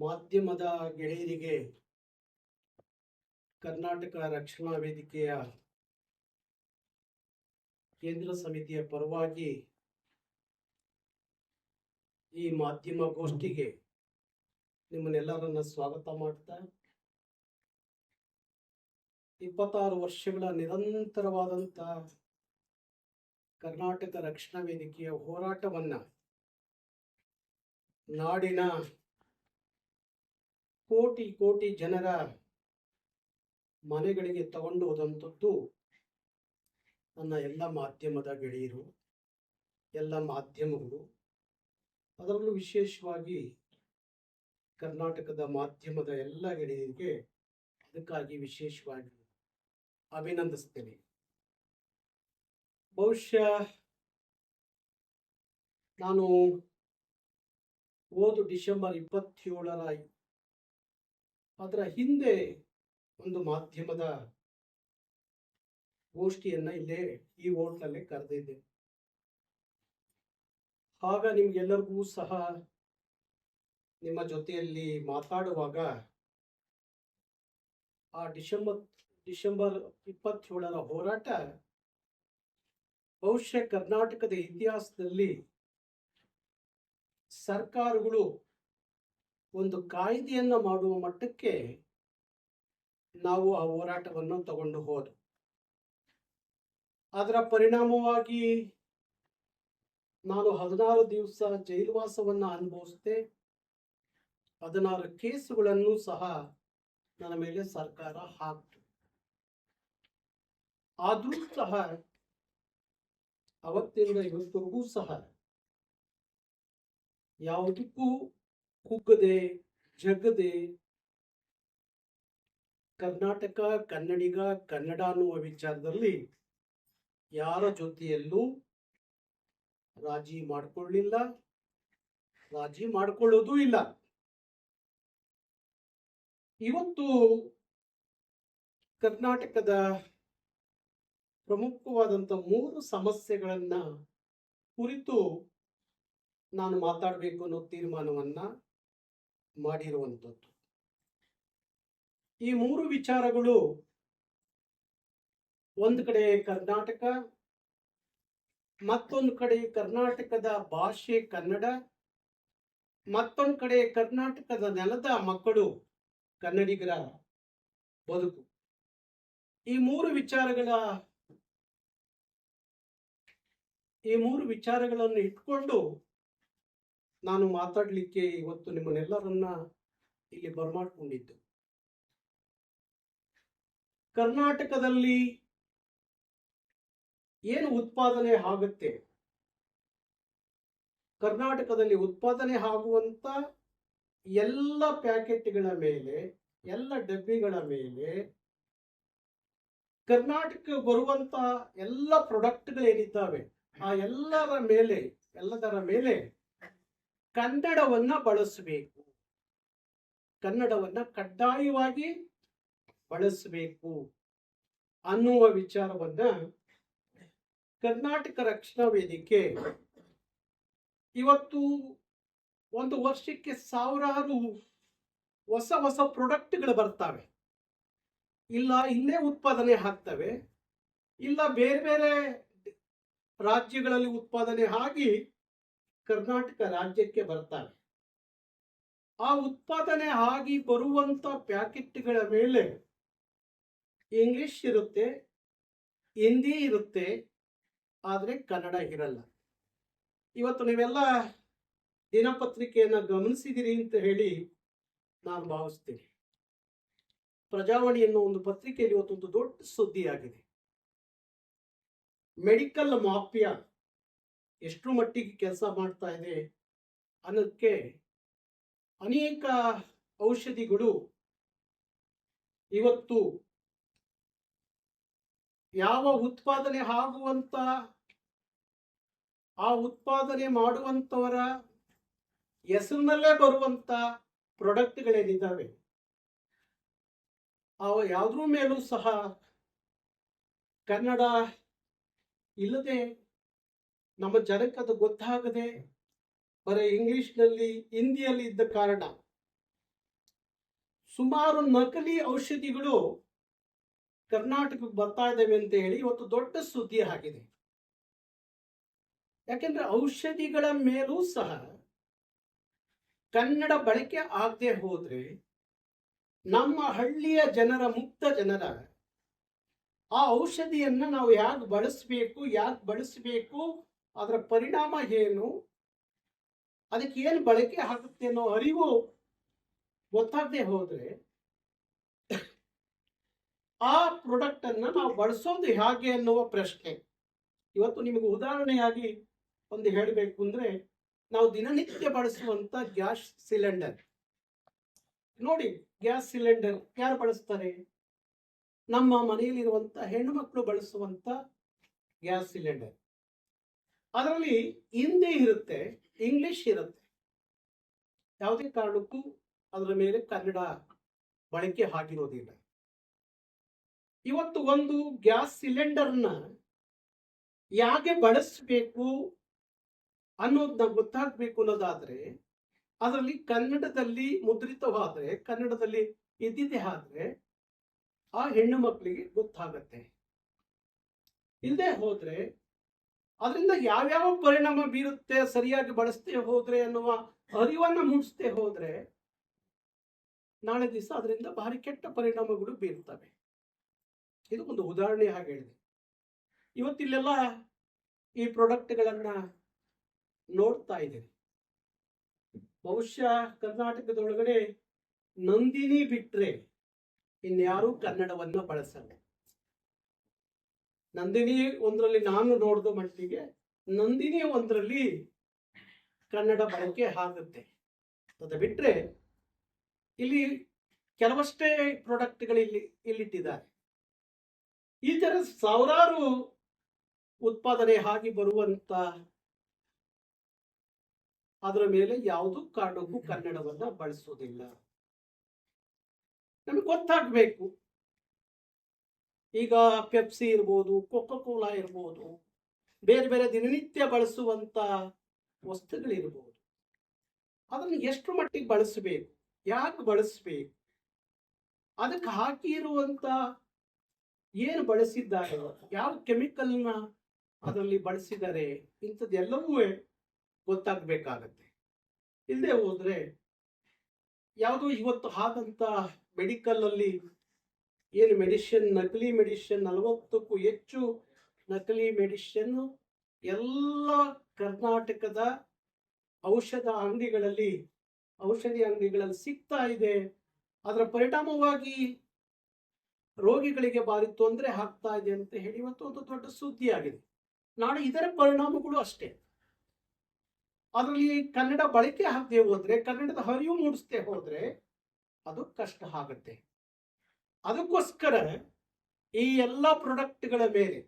ಮಾಧ್ಯಮದ ಗೆಳೆಯರಿಗೆ ಕರ್ನಾಟಕ ರಕ್ಷಣಾ ವೇದಿಕೆಯ ಕೇಂದ್ರ ಸಮಿತಿಯ ಪರವಾಗಿ ಈ ಮಾಧ್ಯಮ ಗೋಷ್ಠಿಗೆ ನಿಮ್ಮನ್ನೆಲ್ಲರನ್ನ ಸ್ವಾಗತ ಮಾಡ್ತಾ ಇಪ್ಪತ್ತಾರು ವರ್ಷಗಳ ನಿರಂತರವಾದಂಥ ಕರ್ನಾಟಕ ರಕ್ಷಣಾ ವೇದಿಕೆಯ ಹೋರಾಟವನ್ನ ನಾಡಿನ ಕೋಟಿ ಕೋಟಿ ಜನರ ಮನೆಗಳಿಗೆ ತಗೊಂಡು ಹೋದಂಥದ್ದು ನನ್ನ ಎಲ್ಲ ಮಾಧ್ಯಮದ ಗೆಳೆಯರು, ಎಲ್ಲ ಮಾಧ್ಯಮಗಳು. ಅದರಲ್ಲೂ ವಿಶೇಷವಾಗಿ ಕರ್ನಾಟಕದ ಮಾಧ್ಯಮದ ಎಲ್ಲ ಗೆಳೆಯರಿಗೆ ಅದಕ್ಕಾಗಿ ವಿಶೇಷವಾಗಿ ಅಭಿನಂದಿಸ್ತೇನೆ. ಬಹುಶಃ ನಾನು ಓದು ಡಿಸೆಂಬರ್ ಇಪ್ಪತ್ತೇಳರ ಅದರ ಹಿಂದೆ ಒಂದು ಮಾಧ್ಯಮದ ಗೋಷ್ಠಿಯನ್ನ ಇಲ್ಲೇ ಈ ಓಟ್ನಲ್ಲೇ ಕರೆದಿದ್ದೆ. ಆಗ ನಿಮ್ಗೆಲ್ಲರಿಗೂ ಸಹ ನಿಮ್ಮ ಜೊತೆಯಲ್ಲಿ ಮಾತಾಡುವಾಗ ಆ ಡಿಸೆಂಬರ್ ಡಿಸೆಂಬರ್ ಇಪ್ಪತ್ತೇಳರ ಹೋರಾಟ ಬಹುಶಃ ಕರ್ನಾಟಕದ ಇತಿಹಾಸದಲ್ಲಿ ಸರ್ಕಾರಗಳು ಒಂದು ಕಾಯ್ದೆಯನ್ನು ಮಾಡುವ ಮಟ್ಟಕ್ಕೆ ನಾವು ಆ ಹೋರಾಟವನ್ನು ತಗೊಂಡು ಹೋದೆ. ಅದರ ಪರಿಣಾಮವಾಗಿ ನಾನು ಹದಿನಾರು ದಿವಸ ಜೈಲುವಾಸವನ್ನು ಅನುಭವಿಸಿದೆ. ಹದಿನಾರು ಕೇಸುಗಳನ್ನು ಸಹ ನನ್ನ ಮೇಲೆ ಸರ್ಕಾರ ಹಾಕ್ತು. ಆದರೂ ಸಹ ಅವತ್ತಿಂದ ಇವತ್ತಿಗೂ ಸಹ ಯಾವುದಕ್ಕೂ ಕುಗ್ಗದೆ ಜಗದೆ ಕರ್ನಾಟಕ, ಕನ್ನಡಿಗ, ಕನ್ನಡ ಅನ್ನುವ ವಿಚಾರದಲ್ಲಿ ಯಾರ ಜೊತೆಯಲ್ಲೂ ರಾಜಿ ಮಾಡಿಕೊಳ್ಳಿಲ್ಲ, ರಾಜಿ ಮಾಡಿಕೊಳ್ಳೋದೂ ಇಲ್ಲ. ಇವತ್ತು ಕರ್ನಾಟಕದ ಪ್ರಮುಖವಾದಂಥ ಮೂರು ಸಮಸ್ಯೆಗಳನ್ನ ಕುರಿತು ನಾನು ಮಾತಾಡಬೇಕು ಅನ್ನೋ ತೀರ್ಮಾನವನ್ನ ಮಾಡಿರುವಂಥದ್ದು. ಈ ಮೂರು ವಿಚಾರಗಳು ಒಂದು ಕಡೆ ಕರ್ನಾಟಕ, ಮತ್ತೊಂದು ಕಡೆ ಕರ್ನಾಟಕದ ಭಾಷೆ ಕನ್ನಡ, ಮತ್ತೊಂದು ಕಡೆ ಕರ್ನಾಟಕದ ನೆಲದ ಮಕ್ಕಳು ಕನ್ನಡಿಗರ ಬದುಕು. ಈ ಮೂರು ವಿಚಾರಗಳ, ಈ ಮೂರು ವಿಚಾರಗಳನ್ನು ಇಟ್ಕೊಂಡು ನಾನು ಮಾತಾಡಲಿಕ್ಕೆ ಇವತ್ತು ನಿಮ್ಮನ್ನೆಲ್ಲರನ್ನ ಇಲ್ಲಿ ಬರಮಾಡಿಕೊಂಡಿದ್ದು. ಕರ್ನಾಟಕದಲ್ಲಿ ಏನು ಉತ್ಪಾದನೆ ಆಗುತ್ತೆ? ಕರ್ನಾಟಕದಲ್ಲಿ ಉತ್ಪಾದನೆ ಆಗುವಂತ ಎಲ್ಲ ಪ್ಯಾಕೆಟ್ಗಳ ಮೇಲೆ, ಎಲ್ಲ ಡಬ್ಬಿಗಳ ಮೇಲೆ ಕರ್ನಾಟಕ ಬರುವಂತ ಎಲ್ಲ ಪ್ರಾಡಕ್ಟ್ಗಳೇನಿದ್ದಾವೆ, ಆ ಎಲ್ಲರ ಮೇಲೆ, ಎಲ್ಲದರ ಮೇಲೆ ಕನ್ನಡವನ್ನ ಬಳಸಬೇಕು. ಕನ್ನಡವನ್ನ ಕಡ್ಡಾಯವಾಗಿ ಬಳಸಬೇಕು ಅನ್ನುವ ವಿಚಾರವನ್ನ ಕರ್ನಾಟಕ ರಕ್ಷಣಾ ವೇದಿಕೆ ಇವತ್ತು ಒಂದು ವರ್ಷಕ್ಕೆ ಸಾವಿರಾರು ಹೊಸ ಹೊಸ ಪ್ರೊಡಕ್ಟ್ಗಳು ಬರ್ತವೆ. ಇಲ್ಲ, ಇಲ್ಲೇ ಉತ್ಪಾದನೆ ಆಗ್ತವೆ. ಇಲ್ಲ, ಬೇರೆ ಬೇರೆ ರಾಜ್ಯಗಳಲ್ಲಿ ಉತ್ಪಾದನೆ ಆಗಿ ಕರ್ನಾಟಕ ರಾಜ್ಯಕ್ಕೆ ಬರ್ತವೆ. ಆ ಉತ್ಪಾದನೆ ಆಗಿ ಬರುವಂತ ಪ್ಯಾಕೆಟ್ಗಳ ಮೇಲೆ ಇಂಗ್ಲಿಷ್ ಇರುತ್ತೆ ಹಿಂದಿ ಇರುತ್ತೆ, ಆದರೆ ಕನ್ನಡ ಇರಲ್ಲ. ಇವತ್ತು ನೀವೆಲ್ಲ ದಿನಪತ್ರಿಕೆಯನ್ನು ಗಮನಿಸಿದಿರಿ ಅಂತ ಹೇಳಿ ನಾನು ಭಾವಿಸ್ತೀನಿ. ಪ್ರಜಾವಾಣಿ ಅನ್ನೋ ಒಂದು ಪತ್ರಿಕೆಯಲ್ಲಿ ಇವತ್ತೊಂದು ದೊಡ್ಡ ಸುದ್ದಿಯಾಗಿದೆ. ಮೆಡಿಕಲ್ ಮಾಫಿಯಾ ಎಷ್ಟು ಮಟ್ಟಿಗೆ ಕೆಲಸ ಮಾಡ್ತಾ ಇದೆ ಅನ್ನೋದಕ್ಕೆ ಅನೇಕ ಔಷಧಿಗಳು ಇವತ್ತು ಯಾವ ಉತ್ಪಾದನೆ ಆಗುವಂತ, ಆ ಉತ್ಪಾದನೆ ಮಾಡುವಂತವರ ಹೆಸರಿನಲ್ಲೇ ಬರುವಂತ ಪ್ರಾಡಕ್ಟ್ಗಳೇನಿದ್ದಾವೆ? ಅವ ಯಾವುದ್ರ ಮೇಲೂ ಸಹ ಕನ್ನಡ ಇಲ್ಲದೆ ನಮ್ಮ ಜನಕ್ಕೆ ಅದು ಗೊತ್ತಾಗದೆ ಬರೀ ಇಂಗ್ಲಿಷ್ನಲ್ಲಿ, ಹಿಂದಿಯಲ್ಲಿ ಇದ್ದ ಕಾರಣ. ಸುಮಾರು ನಕಲಿ ಔಷಧಿಗಳು ಕರ್ನಾಟಕಕ್ಕೆ ಬರ್ತಾ ಇದ್ದಾವೆ ಅಂತ ಹೇಳಿ ಇವತ್ತು ದೊಡ್ಡ ಸುದ್ದಿ ಆಗಿದೆ. ಯಾಕೆಂದ್ರೆ ಔಷಧಿಗಳ ಮೇಲೂ ಸಹ ಕನ್ನಡ ಬಳಕೆ ಆಗದೆ ಹೋದ್ರೆ ನಮ್ಮ ಹಳ್ಳಿಯ ಜನರ, ಮುಕ್ತ ಜನರ ಆ ಔಷಧಿಯನ್ನ ನಾವು ಯಾಕೆ ಬಳಸಬೇಕು ಯಾಕೆ ಬಳಸಬೇಕು ಅದರ ಪರಿಣಾಮ ಏನು? ಅದಕ್ಕೆ ಏನು ಬಳಕೆ ಆಗುತ್ತೆ ಅನ್ನೋ ಅರಿವು ಗೊತ್ತಾಗದೆ ಹೋದರೆ ಆ ಪ್ರಾಡಕ್ಟ್ ಅನ್ನ ನಾವು ಬಳಸೋದು ಹೇಗೆ ಅನ್ನುವ ಪ್ರಶ್ನೆ. ಇವತ್ತು ನಿಮಗೆ ಉದಾಹರಣೆಯಾಗಿ ಒಂದು ಹೇಳಬೇಕು ಅಂದ್ರೆ ನಾವು ದಿನನಿತ್ಯ ಬಳಸುವಂತ ಗ್ಯಾಸ್ ಸಿಲಿಂಡರ್. ನೋಡಿ, ಗ್ಯಾಸ್ ಸಿಲಿಂಡರ್ ಯಾರು ಬಳಸ್ತಾರೆ? ನಮ್ಮ ಮನೆಯಲ್ಲಿರುವಂತ ಹೆಣ್ಣು ಮಕ್ಕಳು ಬಳಸುವಂತ ಗ್ಯಾಸ್ ಸಿಲಿಂಡರ್. ಅದರಲ್ಲಿ ಹಿಂದಿ ಇರುತ್ತೆ ಇಂಗ್ಲಿಷ್ ಇರುತ್ತೆ. ಯಾವುದೇ ಕಾರಣಕ್ಕೂ ಅದರ ಮೇಲೆ ಕನ್ನಡ ಬಳಕೆ ಆಗಿರೋದಿಲ್ಲ. ಇವತ್ತು ಒಂದು ಗ್ಯಾಸ್ ಸಿಲಿಂಡರ್ನ ಯಾಕೆ ಬಳಸಬೇಕು ಅನ್ನೋದನ್ನ ಗೊತ್ತಾಗಬೇಕು ಅನ್ನೋದಾದ್ರೆ, ಅದರಲ್ಲಿ ಕನ್ನಡದಲ್ಲಿ ಮುದ್ರಿತವಾದ್ರೆ ಕನ್ನಡದಲ್ಲಿ ಇದ್ದಿದೆ ಆದ್ರೆ ಆ ಹೆಣ್ಣು ಮಕ್ಕಳಿಗೆ ಗೊತ್ತಾಗತ್ತೆ. ಇಲ್ಲದೆ ಹೋದ್ರೆ ಅದರಿಂದ ಯಾವ್ಯಾವ ಪರಿಣಾಮ ಬೀರುತ್ತೆ, ಸರಿಯಾಗಿ ಬಳಸ್ತೇ ಹೋದ್ರೆ ಅನ್ನುವ ಅರಿವನ್ನು ಮೂಡಿಸ್ತೆ ಹೋದ್ರೆ ನಾಳೆ ದಿವಸ ಅದರಿಂದ ಭಾರಿ ಕೆಟ್ಟ ಪರಿಣಾಮಗಳು ಬೀರುತ್ತವೆ. ಇದು ಒಂದು ಉದಾಹರಣೆ ಹಾಗೆ ಹೇಳಿದೆ. ಇವತ್ತಿಲ್ಲೆಲ್ಲ ಈ ಪ್ರಾಡಕ್ಟ್ಗಳನ್ನ ನೋಡ್ತಾ ಇದ್ದೀರಿ. ಬಹುಶಃ ಕರ್ನಾಟಕದೊಳಗಡೆ ನಂದಿನಿ ಬಿಟ್ರೆ ಇನ್ಯಾರೂ ಕನ್ನಡವನ್ನ ಬಳಸಲ್ಲ. ನಂದಿನಿ ಒಂದರಲ್ಲಿ ನಾನು ನೋಡಿದ ಮಟ್ಟಿಗೆ ನಂದಿನಿ ಒಂದರಲ್ಲಿ ಕನ್ನಡ ಬಳಕೆ ಆಗುತ್ತೆ. ಅದು ಬಿಟ್ಟರೆ ಇಲ್ಲಿ ಕೆಲವಷ್ಟೇ ಪ್ರಾಡಕ್ಟ್ಗಳು ಇಲ್ಲಿ ಇಲ್ಲಿಟ್ಟಿದ್ದಾರೆ. ಈ ಥರ ಸಾವಿರಾರು ಉತ್ಪಾದನೆ ಆಗಿ ಬರುವಂತ ಅದರ ಮೇಲೆ ಯಾವುದು ಕಾರಣಕ್ಕೂ ಕನ್ನಡವನ್ನ ಬಳಸೋದಿಲ್ಲ. ನಮಗೆ ಗೊತ್ತಾಗಬೇಕು. ಈಗ ಪೆಪ್ಸಿ ಇರ್ಬೋದು ಕೊಕ್ಕೋ ಕೋಲಾ ಇರ್ಬೋದು, ಬೇರೆ ಬೇರೆ ದಿನನಿತ್ಯ ಬಳಸುವಂತ ವಸ್ತುಗಳಿರ್ಬೋದು. ಅದನ್ನು ಎಷ್ಟು ಮಟ್ಟಿಗೆ ಬಳಸಬೇಕು ಯಾಕೆ ಬಳಸಬೇಕು, ಅದಕ್ಕೆ ಹಾಕಿರುವಂಥ ಏನು ಬಳಸಿದ್ದಾರೆ, ಯಾವ ಕೆಮಿಕಲ್ನ ಅದರಲ್ಲಿ ಬಳಸಿದ್ದಾರೆ ಇಂಥದ್ದೆಲ್ಲವೂ ಗೊತ್ತಾಗಬೇಕಾಗತ್ತೆ. ಇಲ್ಲದೆ ಹೋದರೆ ಯಾವುದು ಇವತ್ತು ಮೆಡಿಕಲ್ ಅಲ್ಲಿ ಏನು ಮೆಡಿಷನ್ ನಕಲಿ ಮೆಡಿಷನ್ ನಲವತ್ತಕ್ಕೂ ಹೆಚ್ಚು ನಕಲಿ ಮೆಡಿಷನ್ ಎಲ್ಲ ಕರ್ನಾಟಕದ ಔಷಧ ಅಂಗಡಿಗಳಲ್ಲಿ, ಔಷಧಿ ಅಂಗಡಿಗಳಲ್ಲಿ ಸಿಗ್ತಾ ಇದೆ. ಅದರ ಪರಿಣಾಮವಾಗಿ ರೋಗಿಗಳಿಗೆ ಭಾರಿ ತೊಂದರೆ ಆಗ್ತಾ ಇದೆ ಅಂತ ಹೇಳಿ ಇವತ್ತು ಒಂದು ದೊಡ್ಡ ಸುದ್ದಿ ಆಗಿದೆ ನಾಳೆ ಇದರ ಪರಿಣಾಮಗಳು ಅಷ್ಟೇ. ಅದರಲ್ಲಿ ಕನ್ನಡ ಬಳಕೆ ಆಗದೆ ಹೋದ್ರೆ, ಕನ್ನಡದ ಹರಿವು ಮೂಡಿಸದೆ ಹೋದ್ರೆ ಅದು ಕಷ್ಟ ಆಗುತ್ತೆ. ಅದಕ್ಕೋಸ್ಕರ ಈ ಎಲ್ಲ ಪ್ರಾಡಕ್ಟ್ಗಳ ಮೇಲೆ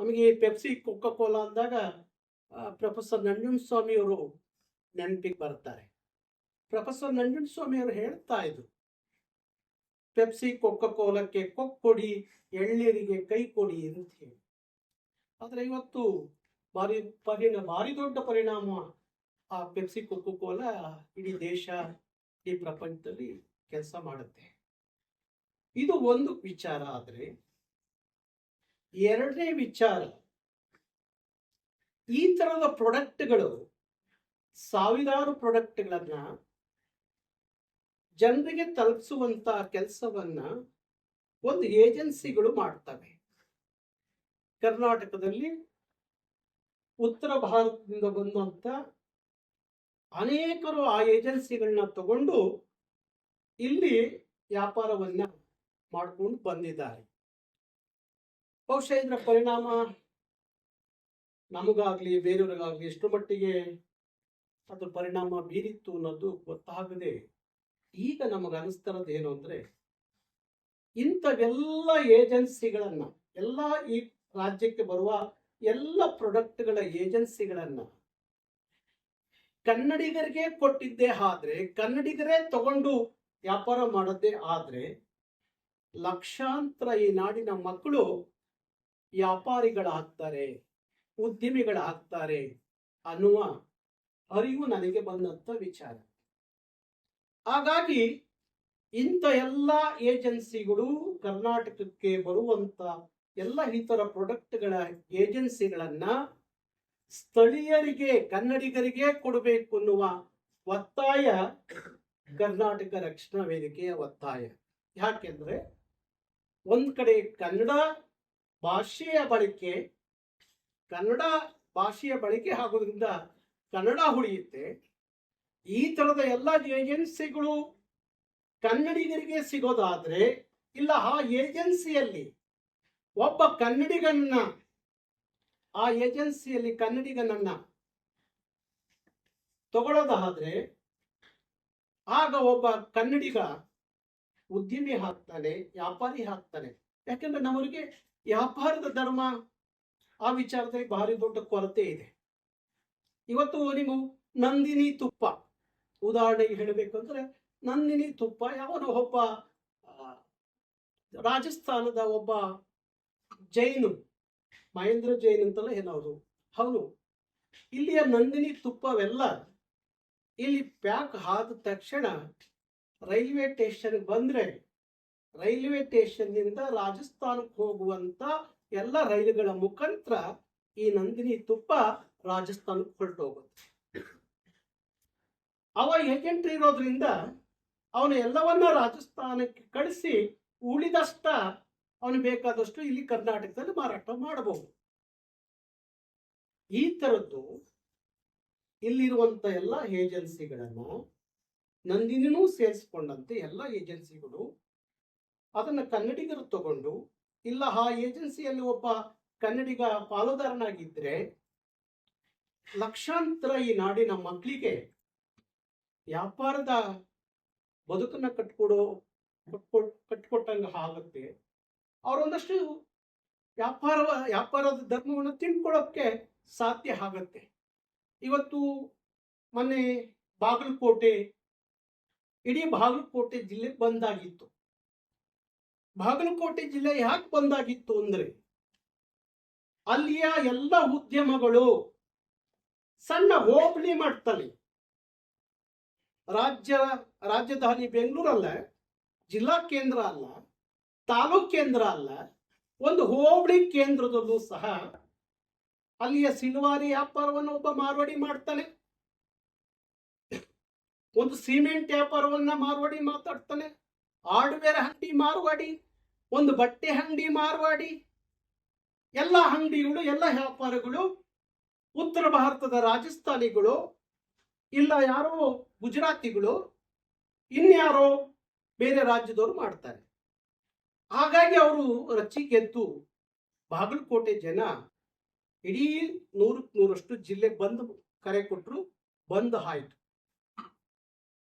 ನಮಗೆ ಪೆಪ್ಸಿ ಕೊಕ್ಕ ಕೋಲಾ ಅಂದಾಗ ಪ್ರೊಫೆಸರ್ ನಂಜುಂಡಸ್ವಾಮಿ ಅವರು ನೆನಪಿಗೆ ಬರ್ತಾರೆ ಪ್ರೊಫೆಸರ್ ನಂಜುಂಡಸ್ವಾಮಿ ಅವರು ಹೇಳ್ತಾ ಇದ್ರು, ಪೆಪ್ಸಿ ಕೊಕ್ಕ ಕೋಲಕ್ಕೆ ಕೊಕ್ಕೊಡಿ ಎಳ್ನೀರಿಗೆ ಕೈ ಕೊಡಿ ಅಂತ ಹೇಳಿ. ಆದರೆ ಇವತ್ತು ಭಾರಿ ಪರಿಣ ಭಾರಿ ದೊಡ್ಡ ಪರಿಣಾಮ ಆ ಪೆಪ್ಸಿ ಕೊಕ್ಕೋ ಕೋಲಾ ಇಡೀ ದೇಶ, ಈ ಪ್ರಪಂಚದಲ್ಲಿ ಕೆಲಸ ಮಾಡುತ್ತೆ. ಇದು ಒಂದು ವಿಚಾರ ಆದರೆ, ಎರಡನೇ ವಿಚಾರ, ಈ ತರದ ಪ್ರಾಡಕ್ಟ್ಗಳು, ಸಾವಿರಾರು ಪ್ರಾಡಕ್ಟ್ಗಳನ್ನ ಜನರಿಗೆ ತಲುಪಿಸುವಂತ ಕೆಲಸವನ್ನ ಒಂದು ಏಜೆನ್ಸಿಗಳು ಮಾಡ್ತವೆ. ಕರ್ನಾಟಕದಲ್ಲಿ ಉತ್ತರ ಭಾರತದಿಂದ ಬಂದಂತ ಅನೇಕರು ಆ ಏಜೆನ್ಸಿಗಳನ್ನ ತಗೊಂಡು ಇಲ್ಲಿ ವ್ಯಾಪಾರವನ್ನ ಮಾಡ್ಕೊಂಡು ಬಂದಿದ್ದಾರೆ. ಬಹುಶಃ ಇದರ ಪರಿಣಾಮ ನಮಗಾಗ್ಲಿ, ಬೇರೆಯವ್ರಿಗಾಗ್ಲಿ ಎಷ್ಟು ಮಟ್ಟಿಗೆ ಅದ್ರ ಪರಿಣಾಮ ಬೀರಿತ್ತು ಅನ್ನೋದು ಗೊತ್ತಾಗದೆ ಈಗ ನಮಗೆ ಅನಿಸ್ತಿರೋದು ಏನು ಅಂದ್ರೆ ಇಂಥವೆಲ್ಲ ಏಜೆನ್ಸಿಗಳನ್ನ, ಎಲ್ಲ ಈ ರಾಜ್ಯಕ್ಕೆ ಬರುವ ಎಲ್ಲ ಪ್ರೊಡಕ್ಟ್ಗಳ ಏಜೆನ್ಸಿಗಳನ್ನ ಕನ್ನಡಿಗರಿಗೆ ಕೊಟ್ಟಿದ್ದೇ ಆದ್ರೆ ಕನ್ನಡಿಗರೇ ತಗೊಂಡು ವ್ಯಾಪಾರ ಮಾಡದೇ ಆದರೆ ಲಕ್ಷಾಂತರ ಈ ನಾಡಿನ ಮಕ್ಕಳು ವ್ಯಾಪಾರಿಗಳಾಗ್ತಾರೆ, ಉದ್ಯಮಿಗಳಾಗ್ತಾರೆ ಅನ್ನುವ ಅರಿವು ನನಗೆ ಬಂದಂತ ವಿಚಾರ. ಹಾಗಾಗಿ ಇಂಥ ಎಲ್ಲ ಏಜೆನ್ಸಿಗಳು ಕರ್ನಾಟಕಕ್ಕೆ ಬರುವಂತ ಎಲ್ಲ ಇತರ ಪ್ರಾಡಕ್ಟ್ಗಳ ಏಜೆನ್ಸಿಗಳನ್ನ ಸ್ಥಳೀಯರಿಗೆ, ಕನ್ನಡಿಗರಿಗೆ ಕೊಡಬೇಕು ಅನ್ನುವ ಒತ್ತಾಯ ಕರ್ನಾಟಕ ರಕ್ಷಣಾ ವೇದಿಕೆಯ ಒತ್ತಾಯ. ಯಾಕೆಂದ್ರೆ ಒಂದು ಕಡೆ ಕನ್ನಡ ಭಾಷೆಯ ಬಳಕೆ, ಕನ್ನಡ ಭಾಷೆಯ ಬಳಕೆ ಆಗೋದ್ರಿಂದ ಕನ್ನಡ ಉಳಿಯುತ್ತೆ. ಈ ತರದ ಎಲ್ಲ ಏಜೆನ್ಸಿಗಳು ಕನ್ನಡಿಗರಿಗೆ ಸಿಗೋದಾದ್ರೆ, ಇಲ್ಲ ಆ ಏಜೆನ್ಸಿಯಲ್ಲಿ ಒಬ್ಬ ಕನ್ನಡಿಗನ್ನ ಆ ಏಜೆನ್ಸಿಯಲ್ಲಿ ಕನ್ನಡಿಗನನ್ನ ತಗೊಳ್ಳೋದಾದ್ರೆ ಆಗ ಒಬ್ಬ ಕನ್ನಡಿಗ ಉದ್ಯಮಿ ಹಾಕ್ತಾನೆ, ವ್ಯಾಪಾರಿ ಹಾಕ್ತಾನೆ. ಯಾಕಂದ್ರೆ ನಮ್ಮವರಿಗೆ ವ್ಯಾಪಾರದ ಧರ್ಮ ಆ ವಿಚಾರದಲ್ಲಿ ಭಾರಿ ದೊಡ್ಡ ಕೊರತೆ ಇದೆ. ಇವತ್ತು ನೀವು ನಂದಿನಿ ತುಪ್ಪ ಉದಾಹರಣೆಗೆ ಹೇಳಬೇಕು ಅಂದ್ರೆ ನಂದಿನಿ ತುಪ್ಪ ಯಾವನು ಒಬ್ಬ ರಾಜಸ್ಥಾನದ ಒಬ್ಬ ಜೈನು, ಮಹೇಂದ್ರ ಜೈನ್ ಅಂತಲ್ಲ ಏನವರು ಹೌದು. ಇಲ್ಲಿಯ ನಂದಿನಿ ತುಪ್ಪವೆಲ್ಲ ಇಲ್ಲಿ ಪ್ಯಾಕ್ ಆದ ತಕ್ಷಣ ರೈಲ್ವೆ ಸ್ಟೇಷನ್ ಬಂದ್ರೆ, ರೈಲ್ವೆ ಸ್ಟೇಷನ್ನಿಂದ ರಾಜಸ್ಥಾನಕ್ಕೆ ಹೋಗುವಂತ ಎಲ್ಲ ರೈಲುಗಳ ಮುಖಾಂತರ ಈ ನಂದಿನಿ ತುಪ್ಪ ರಾಜಸ್ಥಾನಕ್ಕೆ ಹೊರಟೋಗುತ್ತೆ. ಅವ ಏಜೆಂಟ್ ಇರೋದ್ರಿಂದ ಅವನು ಎಲ್ಲವನ್ನ ರಾಜಸ್ಥಾನಕ್ಕೆ ಕಳಿಸಿ ಉಳಿದಷ್ಟ ಅವನು ಬೇಕಾದಷ್ಟು ಇಲ್ಲಿ ಕರ್ನಾಟಕದಲ್ಲಿ ಮಾರಾಟ ಮಾಡಬಹುದು ಈ ತರದ್ದು ಇಲ್ಲಿರುವಂತ ಎಲ್ಲ ಏಜೆನ್ಸಿಗಳನ್ನು ನಂದಿನಿನೂ ಸೇರಿಸಿಕೊಂಡಂತೆ ಎಲ್ಲ ಏಜೆನ್ಸಿಗಳು ಅದನ್ನ ಕನ್ನಡಿಗರು ತಗೊಂಡು, ಇಲ್ಲ ಆ ಏಜೆನ್ಸಿಯಲ್ಲಿ ಒಬ್ಬ ಕನ್ನಡಿಗ ಪಾಲುದಾರನಾಗಿದ್ರೆ ಲಕ್ಷಾಂತರ ಈ ನಾಡಿನ ಮಕ್ಕಳಿಗೆ ವ್ಯಾಪಾರದ ಬದುಕನ್ನ ಕಟ್ಕೊಡೋ ಕಟ್ಕೊಟ್ ಕಟ್ಕೊಟ್ಟಂಗ ಆಗುತ್ತೆ. ಅವರೊಂದಷ್ಟು ವ್ಯಾಪಾರ ವ್ಯಾಪಾರದ ಧರ್ಮವನ್ನು ತಿಳ್ಕೊಳ್ಳೋಕ್ಕೆ ಸಾಧ್ಯ ಆಗತ್ತೆ. ಇವತ್ತು ಮೊನ್ನೆ ಬಾಗಲಕೋಟೆ, ಇಡೀ ಬಾಗಲಕೋಟೆ ಜಿಲ್ಲೆ ಬಂದಾಗಿತ್ತು. ಬಾಗಲಕೋಟೆ ಜಿಲ್ಲೆ ಯಾಕೆ ಬಂದಾಗಿತ್ತು ಅಂದ್ರೆ, ಅಲ್ಲಿಯ ಎಲ್ಲ ಉದ್ಯಮಗಳು ಸಣ್ಣ ಹೋಬಳಿ ಮಾಡ್ತಲ್ಲಿ ರಾಜ್ಯ, ರಾಜಧಾನಿ ಬೆಂಗಳೂರಲ್ಲ ಜಿಲ್ಲಾ ಕೇಂದ್ರ ಅಲ್ಲ, ತಾಲೂಕ್ ಕೇಂದ್ರ ಅಲ್ಲ, ಒಂದು ಹೋಬಳಿ ಕೇಂದ್ರದಲ್ಲೂ ಸಹ ಅಲ್ಲಿಯ ಸಿಲ್ವಾರಿ ವ್ಯಾಪಾರವನ್ನು ಒಬ್ಬ ಮಾರ್ವಾಡಿ ಮಾಡ್ತಾನೆ. ಒಂದು ಸಿಮೆಂಟ್ ವ್ಯಾಪಾರವನ್ನ ಮಾರ್ವಾಡಿ ಮಾತಾಡ್ತಾನೆ. ಹಾರ್ಡ್ವೇರ್ ಅಂಗಡಿ ಮಾರ್ವಾಡಿ, ಒಂದು ಬಟ್ಟೆ ಅಂಗಡಿ ಮಾರ್ವಾಡಿ, ಎಲ್ಲ ಅಂಗಡಿಗಳು ಎಲ್ಲ ವ್ಯಾಪಾರಗಳು, ಉತ್ತರ ಭಾರತದ ರಾಜಸ್ಥಾನಿಗಳು, ಇಲ್ಲ ಯಾರೋ ಗುಜರಾತಿಗಳು, ಇನ್ಯಾರೋ ಬೇರೆ ರಾಜ್ಯದವರು ಮಾಡ್ತಾರೆ. ಹಾಗಾಗಿ ಅವರು ರಚಿಗೆದ್ದು ಬಾಗಲಕೋಟೆ ಜನ ಇಡೀ ನೂರಕ್ಕೆ ನೂರಷ್ಟು ಜಿಲ್ಲೆ ಬಂದು ಕರೆ ಕೊಟ್ಟರು ಬಂದು ಆಯ್ತು.